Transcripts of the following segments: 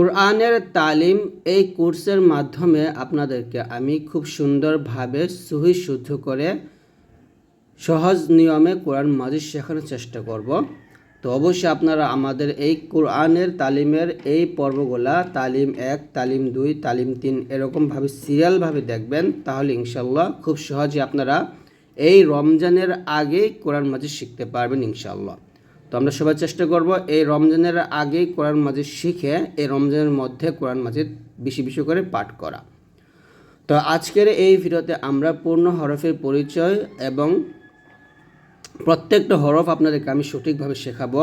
কোরআনের তালিম এই কোর্সের মাধ্যমে আপনাদেরকে আমি খুব সুন্দরভাবে সহি শুদ্ধ করে সহজ নিয়মে কোরআন মাজিদ শেখানোর চেষ্টা করব। তো অবশ্যই আপনারা আমাদের এই কোরআনের তালিমের এই পর্বগুলা, তালিম এক, তালিম দুই, তালিম তিন এরকমভাবে সিরিয়ালভাবে দেখবেন, তাহলে ইনশাল্লাহ খুব সহজে আপনারা এই রমজানের আগেই কোরআন মাজিদ শিখতে পারবেন ইনশাল্লাহ তো আমরা সবাই চেষ্টা করব এই রমজানের আগেই কোরআন মাজিদ শিখে এই রমজানের মধ্যে কোরআন মাজিদ বেশি বেশি করে পাঠ করা। তো আজকের এই ভিডিওতে আমরা পূর্ণ হরফের পরিচয় এবং প্রত্যেকটা হরফ আপনাদেরকে আমি সঠিকভাবে শেখাবো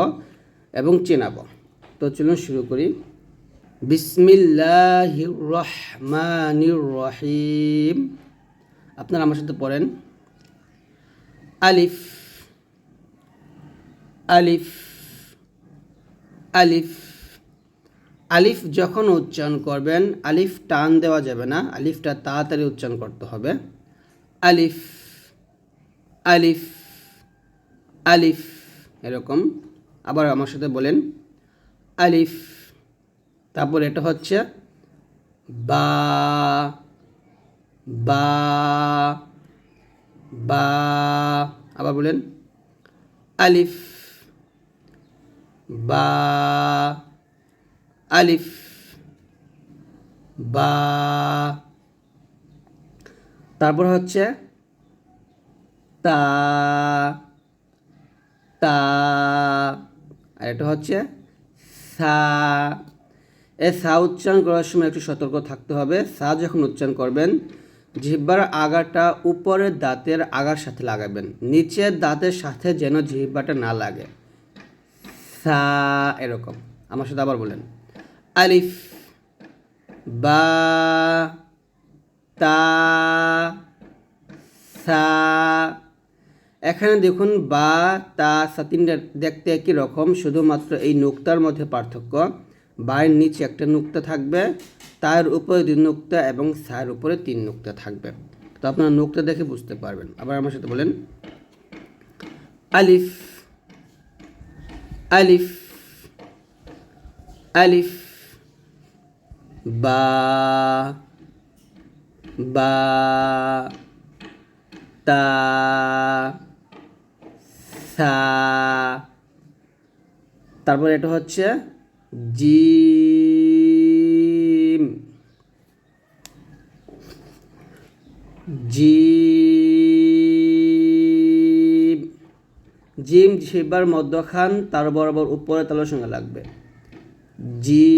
এবং চেনাবো। তো চলুন শুরু করি। বিসমিল্লাহির রহমানির রহিম। আপনারা আমার সাথে পড়েন। আলিফ আলিফ আলিফ আলিফ যখন উচ্চারণ করবেন, আলিফ টান দেওয়া যাবে না, আলিফটা তাড়াতাড়ি উচ্চারণ করতে হবে। আলিফ আলিফ আলিফ, এরকম। আবার আমার সাথে বলেন, আলিফ, তারপর এটা হচ্ছে বা বা বা, আবার বলেন, আলিফ বা আলিফ, বা তারপর হচ্ছে তা তা, আর এটা হচ্ছে সা। এ সা উচ্চারণ করার সময় একটু সতর্ক থাকতে হবে। সা যখন উচ্চারণ করবেন, জিহ্বার আগাটা উপরের দাঁতের আগার সাথে লাগাবেন। নিচের দাঁতের সাথে যেন জিহ্বাটা না লাগে। সা এরকম। আমার সাথে আবার বলেন। আলিফ, বা, তা, সা। এখানে দেখুন, বা, তা, সা তিনটা দেখতে একই রকম, শুধুমাত্র এই নোক্তার মধ্যে পার্থক্য। বায়ের নিচে একটা নুক্তা থাকবে, তার উপরে দুই নুক্তা এবং সার উপরে তিন নুক্তা থাকবে। তো আপনারা নুক্তা দেখে বুঝতে পারবেন। আবার আমার সাথে বলেন। আলিফ আলিফ আলিফ বা বা তা সা তারপর এটা হচ্ছে জিম। জিম। জিম জিবার মধ্যখান তার বরাবর উপরে তালের সঙ্গে লাগবে। জি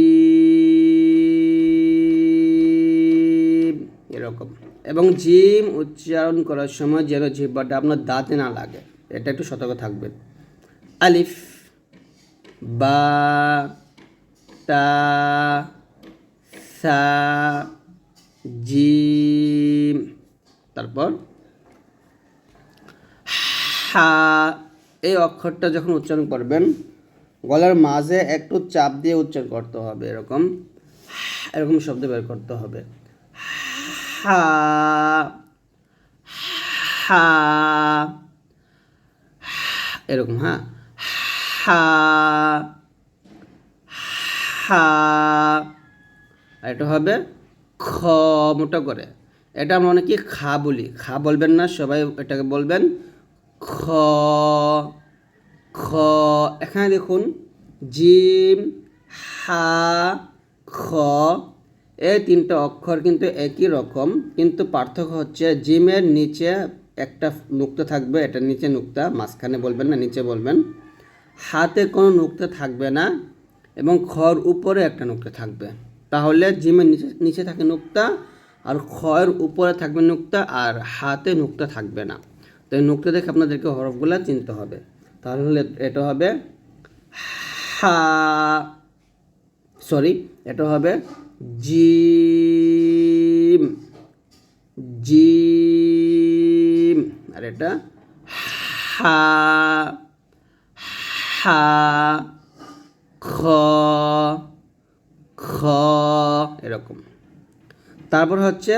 এরকম। এবং জিম উচ্চারণ করার সময় যেন জিহ্বাটা আপনার দাঁতে না লাগে, এটা একটু সতর্ক থাকবেন। আলিফ, বা, তা, সা, জিম। তারপর, হা এই অক্ষরটা যখন উচ্চারণ করবেন, গলার মাঝে একটু চাপ দিয়ে উচ্চারণ করতে হবে, এরকম এরকম শব্দ বের করতে হবে। হা এরকম হ্যাঁ। হা, এটা হবে খ মোটা করে। এটা আমরা অনেকে খা বলি। খা বলবেন না, সবাই এটাকে বলবেন। খ খ, এখানে দেখুন, জিম, হা, খ, এই তিনটা অক্ষর কিন্তু একই রকম, কিন্তু পার্থক্য হচ্ছে জিমের নিচে একটা নুক্তা থাকবে, এটা নিচে নুক্তা, মাঝখানে বলবেন না, নিচে বলবেন। হাতে কোনো নুক্তা থাকবে না এবং খর উপরে একটা নুক্তা থাকবে। তাহলে জিমের নিচে নিচে থাকে নুক্তা, আর খয়ের উপরে থাকবে নুক্তা, আর হাতে নুক্তা থাকবে না। তো এই দেখে আপনাদেরকে হরফগুলো চিনতে হবে। তাহলে এটা হবে হা সরি এটা হবে জিম জিম, আর এটা হা হা, খ খ, এরকম। তারপর হচ্ছে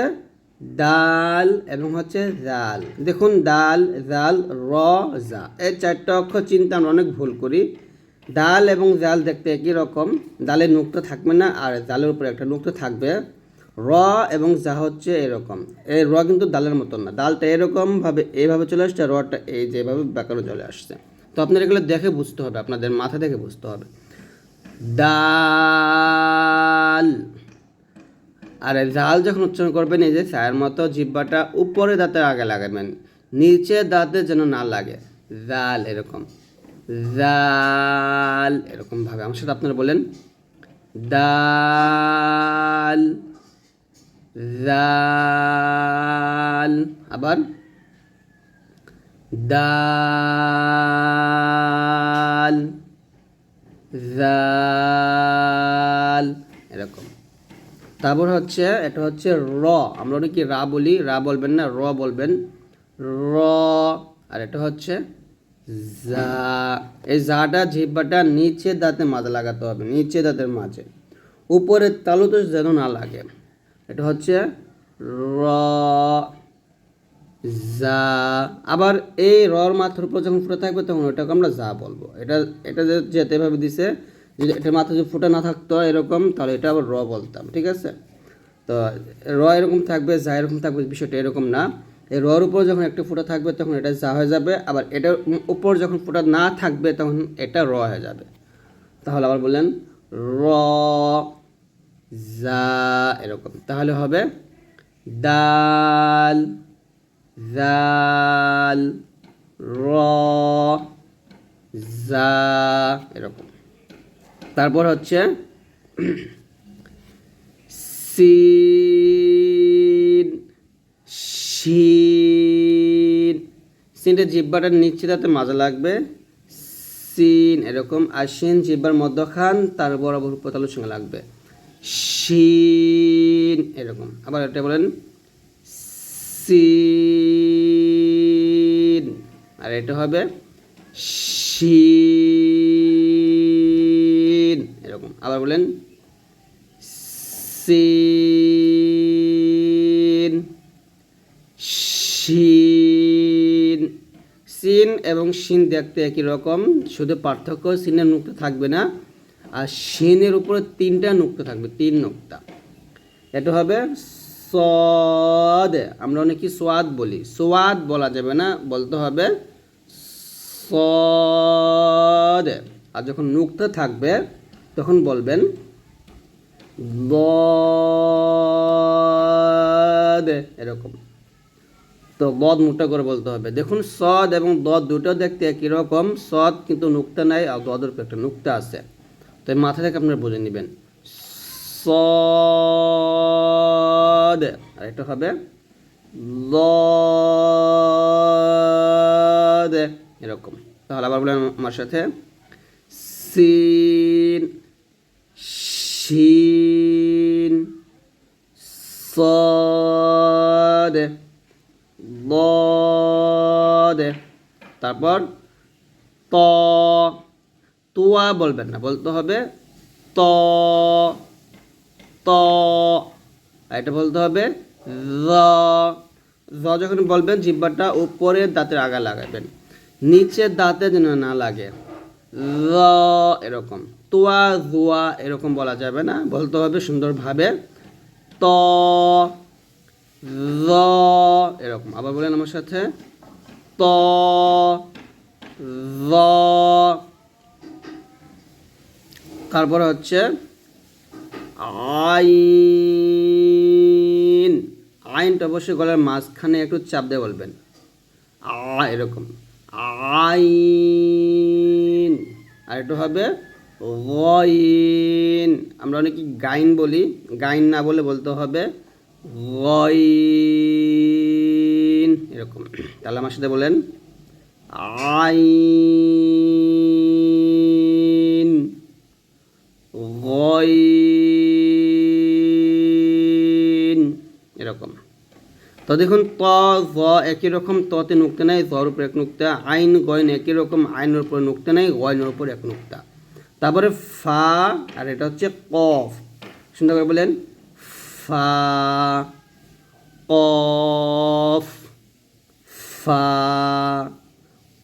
ডাল এবং হচ্ছে জাল। দেখুন ডাল জাল, র, জা। এই চারটা অক্ষর চিন্তা আমরা অনেক ভুল করি। ডাল এবং জাল দেখতে একই রকম। ডালের নুক্তা থাকবে না, আর জালের উপরে একটা নুক্তা থাকবে। র এবং যা হচ্ছে এরকম। এই র কিন্তু ডালের মতন না। ডালটা এরকমভাবে এইভাবে চলে আসছে রটা এই যেভাবে বেকারও চলে আসছে। তো আপনার এগুলো দেখে বুঝতে হবে, আপনাদের মাথা দেখে বুঝতে হবে। ডাল আর জাল যখন উচ্চারণ করবেন, এই যে চায়ের মতো জিব্বাটা উপরে দাঁতের আগে লাগাবেন নিচে দাঁতে যেন না লাগে। জাল এরকম। জাল এরকম ভাবে আমার সাথে আপনারা বলেন ডাল জাল। আবার, দাল, জাল। তারপর হচ্ছে, এটা হচ্ছে র। আমরা অনেকে রা বলি, রা বলবেন না, র বলবেন। র, আর এটা হচ্ছে যা। এই জাটা জিব্বাটা নিচে দাঁতে মাঝে লাগাতে হবে, নিচে দাঁতের মাঝে। উপরে তালু তো যেন না লাগে। এটা হচ্ছে র, যা। আবার এই রর মাথার উপর যখন ফুটে থাকবে, তখন ওটাকে আমরা যা বলব। এটা এটা যেতে ভাবে দিছে যদি এটার মাথা যদি ফুটে না থাকতো এরকম, তাহলে এটা আবার র বলতাম, ঠিক আছে? তো র এরকম থাকবে, যা এরকম থাকবে বিষয়টা এরকম না। এই রর উপর যখন একটা ফুটা থাকবে, তখন এটা যা হয়ে যাবে, আবার এটার উপর যখন ফুটা না থাকবে, তখন এটা র হয়ে যাবে। তাহলে আবার বললেন, র, যা এরকম। তাহলে হবে ডাল জাল, র জা এরকম। তারপর হচ্ছে সিন শিন। সিনটা জিব্বাটার নিচে তাতে মাজা লাগবে। সিন এরকম আর শিন জিব্বার মধ্যখান, তার বরাবর উপতালুর সঙ্গে লাগবে। শিন এরকম। আবার এটা বলেন, সিন। আর এটা হবে শিন। এরকম। আবার বলেন, সিন, শিন, সিন এবং শিন দেখতে একই রকম, শুধু পার্থক্য সিনের নুক্তা থাকবে না, আর শিনের উপরে তিনটা নুক্তা থাকবে, তিন নুক্তা। এটা হবে সদ আমরা অনেকে সোয়াদ বলি। সোয়াদ বলা যাবে না, বলতে হবে সদ আর যখন নুক্তা থাকবে তখন বলবেন দদ এরকম। তো বদ মুটা করে বলতে হবে। দেখুন, সদ এবং দদ দুটো দেখতে একই রকম। সদ কিন্তু নুক্তা নাই আর দদের একটা নুক্তা আছে। তো মাথা থেকে আপনারা বুঝে নেবেন। সদ, আর এটা হবে এরকম। তাহলে আবার বলেন আমার সাথে। সিন শিন সদ লদ তারপর ত। তোয়া বলবেন না, বলতে হবে ত। ত। এটা বলতে হবে র। যখন বলবেন, জিব্বাটা উপরে দাঁতের আগা লাগাবেন। নিচে দাঁতে যেন না লাগে। র, এরকম। তোয়া, জুয়া এরকম বলা যাবে না। বলতে হবে সুন্দরভাবে ত র এরকম। আবার বলেন আমার সাথে। ত র তারপরে হচ্ছে আইন। আইনটা অবশ্যই গলার মাঝখানে একটু চাপ দিয়ে বলবেন। আ এরকম। আইন। আর একটু হবে গইন আমরা অনেকে গাইন বলি। গাইন না বলে বলতে হবে গইন এরকম। তাহলে আমার সাথে বলেন, আইন। এরকম। তো দেখুন, ত, জ একই রকম, ততে নুক্তা নাই জর উপর এক নুক্তা, আইন, গয়ন একই রকম, আইনের উপর নুক্তা নাই, গয়নের উপর এক নুক্তা। তারপরে ফা, আর এটা হচ্ছে কফ। সুন্দর করে বলেন। ফা, কফ ফা,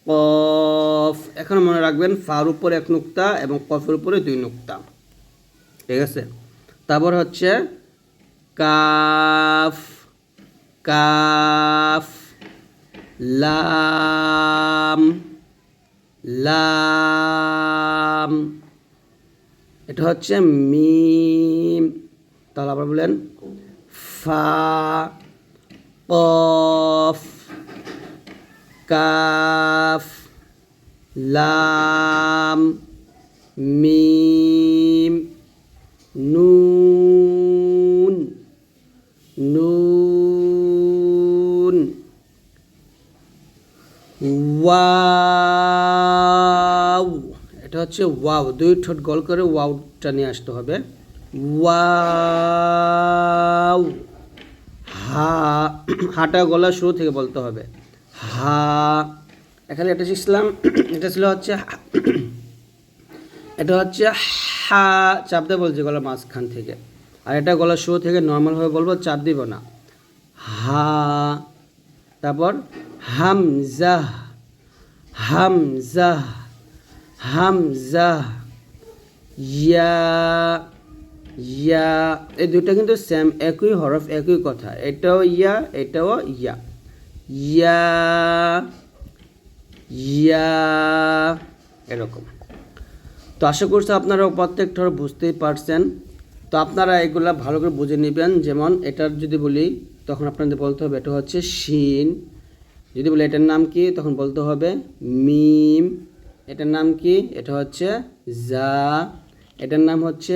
কফ। এখন মনে রাখবেন, ফার উপরে এক নুক্তা এবং কফের উপরে দুই নুক্তা। ঠিক আছে? তারপর হচ্ছে কাফ কাফ, লাম লাম। এটা হচ্ছে মিম। তাহলে আবার বলেন ফা কফ কাফ লাম মিম নুন নুন এটা হচ্ছে ওয়াও, দুই ঠোঁট গোল করে ওয়াওটা নিয়ে আসতে হবে। ওয়াও, হা, হাটা গলা শুরু থেকে বলতে হবে। হা, এখানে এটা শিখছিলাম, এটা ছিল হচ্ছে এটা হচ্ছে হা, চাপ দিয়ে বলছি গলার মাঝখান থেকে। আর এটা গলার শুরু থেকে নর্মালভাবে বলব, চাপ দিব না। হা, তারপর হামজা হামজা হামজা, ইয়া ইয়া, এই দুটো কিন্তু সেম একই হরফ, একই কথা। এটাও ইয়া এটাও ইয়া। ইয়া ইয়া, এরকম। তো আশা করছি আপনারা প্রত্যেকটা বুঝতেই পারছেন। তো আপনারা এগুলা ভালো করে বুঝে নেবেন। যেমন এটার যদি বলি, তখন আপনাদের বলতে হবে, এটা হচ্ছে শিন। যদি বলি, এটার নাম কি? তখন বলতে হবে মিম। এটার নাম কি? এটা হচ্ছে জা। এটার নাম হচ্ছে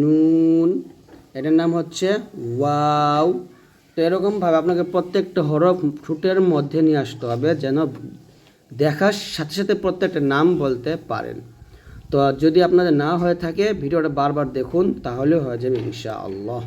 নুন। এটার নাম হচ্ছে ওয়াও। তো এরকমভাবে আপনাকে প্রত্যেকটা হরফ ঠোঁটের মধ্যে নিয়ে আসতে হবে যেন দেখার সাথে সাথে প্রত্যেকটা নাম বলতে পারেন। তো যদি আপনাদের না হয়ে থাকে, ভিডিওটা বারবার দেখুন, তাহলে হয়ে যাবে ইনশাআল্লাহ।